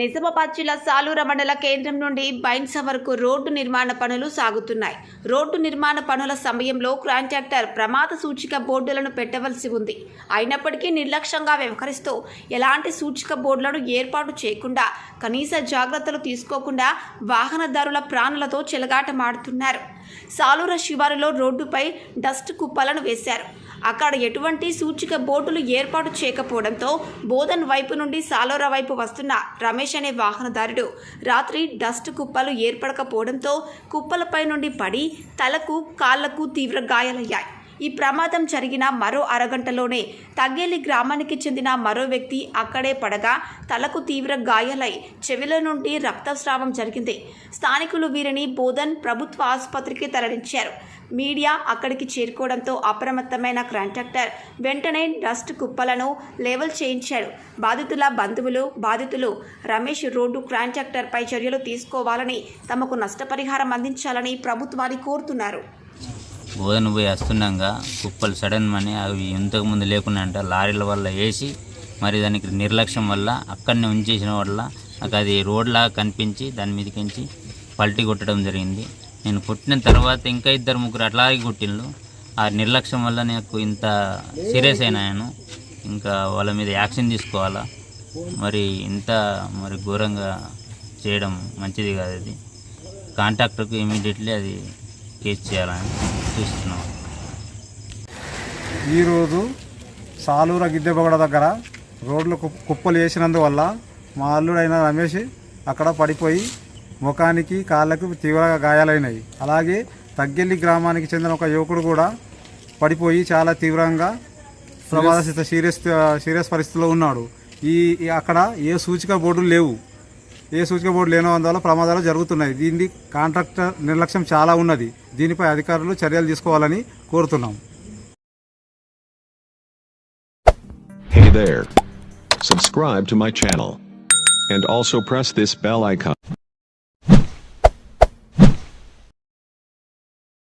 నిజామాబాద్ జిల్లా సాలూర మండల కేంద్రం నుండి బైన్స వరకు రోడ్డు నిర్మాణ పనులు సాగుతున్నాయి. రోడ్డు నిర్మాణ పనుల సమయంలో కాంట్రాక్టర్ ప్రమాద సూచిక బోర్డులను పెట్టవలసి ఉంది. అయినప్పటికీ నిర్లక్ష్యంగా వ్యవహరిస్తూ ఎలాంటి సూచిక బోర్డులను ఏర్పాటు చేయకుండా కనీస జాగ్రత్తలు తీసుకోకుండా వాహనదారుల ప్రాణులతో చెలగాటమాడుతున్నారు. సాలూర శివారులో రోడ్డుపై డస్ట్ కుప్పలను వేశారు. అక్కడ ఎటువంటి సూచిక బోర్డులు ఏర్పాటు చేయకపోవడంతో బోధన్ వైపు నుండి సాలోరా వైపు వస్తున్న రమేష్ అనే వాహనదారుడు రాత్రి డస్ట్ కుప్పలు ఏర్పడకపోవడంతో కుప్పలపై నుండి పడి తలకు కాళ్ళకు తీవ్ర గాయాలయ్యాయి. ఈ ప్రమాదం జరిగిన మరో అరగంటలోనే తగ్గేలి గ్రామానికి చెందిన మరో వ్యక్తి అక్కడే పడగా తలకు తీవ్ర గాయాలై చెవిల నుండి రక్తస్రావం జరిగింది. స్థానికులు వీరిని బోధన్ ప్రభుత్వ ఆసుపత్రికి తరలించారు. మీడియా అక్కడికి చేరుకోవడంతో అప్రమత్తమైన కాంట్రాక్టర్ వెంటనే డస్ట్ కుప్పలను లేవల్ చేయించాడు. బాధితుల బంధువులు బాధితులు రమేష్ రోడ్డు కాంట్రాక్టర్పై చర్యలు తీసుకోవాలని తమకు నష్టపరిహారం అందించాలని ప్రభుత్వాన్ని కోరుతున్నారు. బోధన పోయి వస్తున్నాగా కుప్పలు సడన్ మని అవి ఇంతకుముందు లేకుండా అంట లారీల వల్ల వేసి మరి దానికి నిర్లక్ష్యం వల్ల అక్కడనే ఉంచేసిన వల్ల నాకు అది రోడ్లాగా కనిపించి దాని మీదకించి పల్టీ కొట్టడం జరిగింది. నేను కొట్టిన తర్వాత ఇంకా ఇద్దరు ముగ్గురు అట్లాగే కొట్టిండ్రు. ఆ నిర్లక్ష్యం వల్ల నాకు ఇంత సీరియస్ అయినాను ఇంకా వాళ్ళ మీద యాక్షన్ తీసుకోవాలా? మరి ఇంత మరి ఘోరంగా చేయడం మంచిది కాదు అది. కాంట్రాక్టర్కు ఇమీడియట్లీ అది కేసు చేయాలని. చూస్తున్నాం. ఈరోజు సాలూర గిద్దెబగడ దగ్గర రోడ్లు కుప్పలు వేసినందువల్ల మా అల్లుడైన రమేష్ అక్కడ పడిపోయి ముఖానికి కాళ్ళకు తీవ్రంగా గాయాలైనాయి. అలాగే తగ్గెల్లి గ్రామానికి చెందిన ఒక యువకుడు కూడా పడిపోయి చాలా తీవ్రంగా ప్రమాదస్థిత సీరియస్ సీరియస్ పరిస్థితిలో ఉన్నాడు ఈ అక్కడ ఏ సూచిక బోర్డులు లేవు. ఏ సూచిక బోర్డు లేనందువల్ల ప్రమాదాలు జరుగుతున్నాయి దీన్ని కాంట్రాక్టర్ నిర్లక్ష్యం చాలా ఉన్నది దీనిపై అధికారులు చర్యలు తీసుకోవాలని కోరుతున్నాం Hey there. Subscribe to my channel. And also press this bell icon.